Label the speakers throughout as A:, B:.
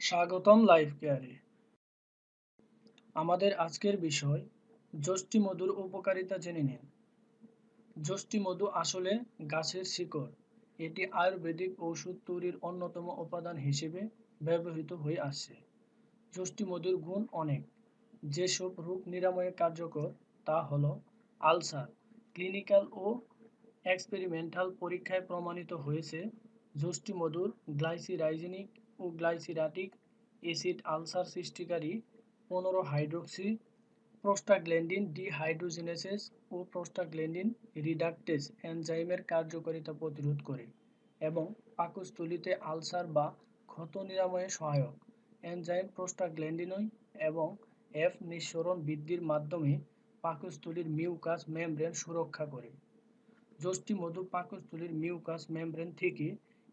A: স্বাগতম লাইফ কেয়ারে আমাদের আজকের বিষয় যষ্টি মধুর উপকারিতা জেনে নিন। যষ্টি মধু আসলে গাছের শিকড়। এটি আয়ুর্বেদিক ঔষধ তৈরির অন্যতম উপাদান হিসেবে ব্যবহৃত হয়ে আসছে। যষ্টি মধুর গুণ অনেক। যেসব রোগ নিরাময়ে কার্যকর, তা হল আলসার। ক্লিনিক্যাল ও এক্সপেরিমেন্টাল পরীক্ষায় প্রমাণিত হয়েছে যষ্টি মধুর গ্লাইসিরাইজেনিক ও গ্লাইসিরাটিক আলসার সৃষ্টিকারী পনেরো হাইড্রোক্সি প্রোস্টাগ্ল্যান্ডিন ডিহাইড্রোজেনেসেস ও প্রোস্টাগ্ল্যান্ডিন রিডাকটেস এনজাইমের কার্যকারিতা প্রতিরোধ করে এবং পাকস্থলিতে আলসার বা ক্ষত নিরাময়ে সহায়ক। এনজাইম প্রোস্টাগ্ল্যান্ডিনই এবং এফ নিঃসরণ বৃদ্ধির মাধ্যমে পাকস্থলীর মিউকাস মেমব্রেন সুরক্ষা করে। যষ্টি মধু পাকস্থলীর মিউকাস মেমব্রেন থেকে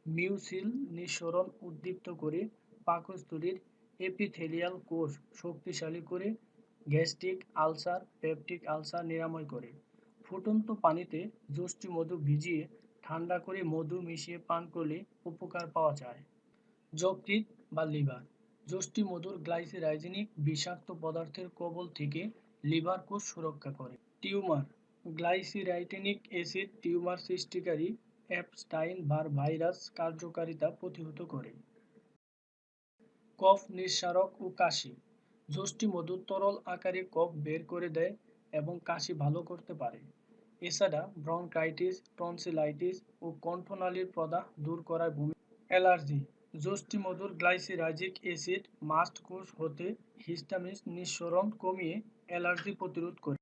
A: মিউসিল নিঃসরণ উদ্দীপ্ত করে পাকস্থলীর এপিথেলিয়াল কোষ শক্তিশালী করে গ্যাস্ট্রিক আলসার, পেপটিক আলসার নিরাময় করে। ফুটন্ত পানিতে যষ্টি মধু ভিজিয়ে ঠান্ডা করে মধু মিশিয়ে পান করলে উপকার পাওয়া যায়। যকৃৎ বা লিভার। যষ্টি মধুর গ্লাইসিরাইজেনিক বিষাক্ত পদার্থের কবল থেকে লিভার কোষ সুরক্ষা করে। টিউমার। গ্লাইসিরাইটেনিক অ্যাসিড টিউমার সৃষ্টিকারী অ্যাপস্টাইন ভার ভাইরাস কার্যকারিতা প্রতিহত করে। কফ নিঃসারক ও কাশি। যষ্টি মধু তরল আকারে কফ বের করে দেয় এবং কাশি ভালো করতে পারে। এছাড়া ব্রঙ্কাইটিস টনসিলাইটিস ও কণ্ঠনালীর প্রদাহ দূর করার ভূমি অ্যালার্জি। যষ্টি মধুর গ্লাইসিরাইজিক অ্যাসিড মাস্ট কোষ হতে হিস্টামিন নিঃসরণ কমিয়ে অ্যালার্জি প্রতিরোধ করে।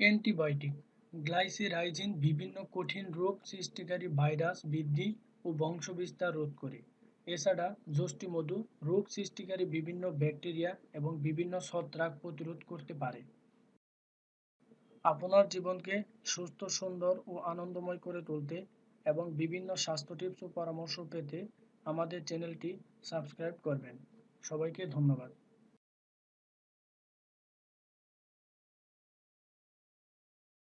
A: অ্যান্টিবায়োটিক। গ্লাইসিরাইজিন বিভিন্ন কঠিন রোগ সৃষ্টিকারী ভাইরাস বৃদ্ধি ও বংশবিস্তার রোধ করে। এছাড়া যষ্টি মধু রোগ সৃষ্টিকারী বিভিন্ন ব্যাকটেরিয়া এবং বিভিন্ন ছত্রাক প্রতিরোধ করতে পারে। আপনার জীবনকে সুস্থ, সুন্দর ও আনন্দময় করে তুলতে এবং বিভিন্ন স্বাস্থ্য টিপস ও পরামর্শ পেতে আমাদের চ্যানেলটি সাবস্ক্রাইব করবেন। সবাইকে ধন্যবাদ।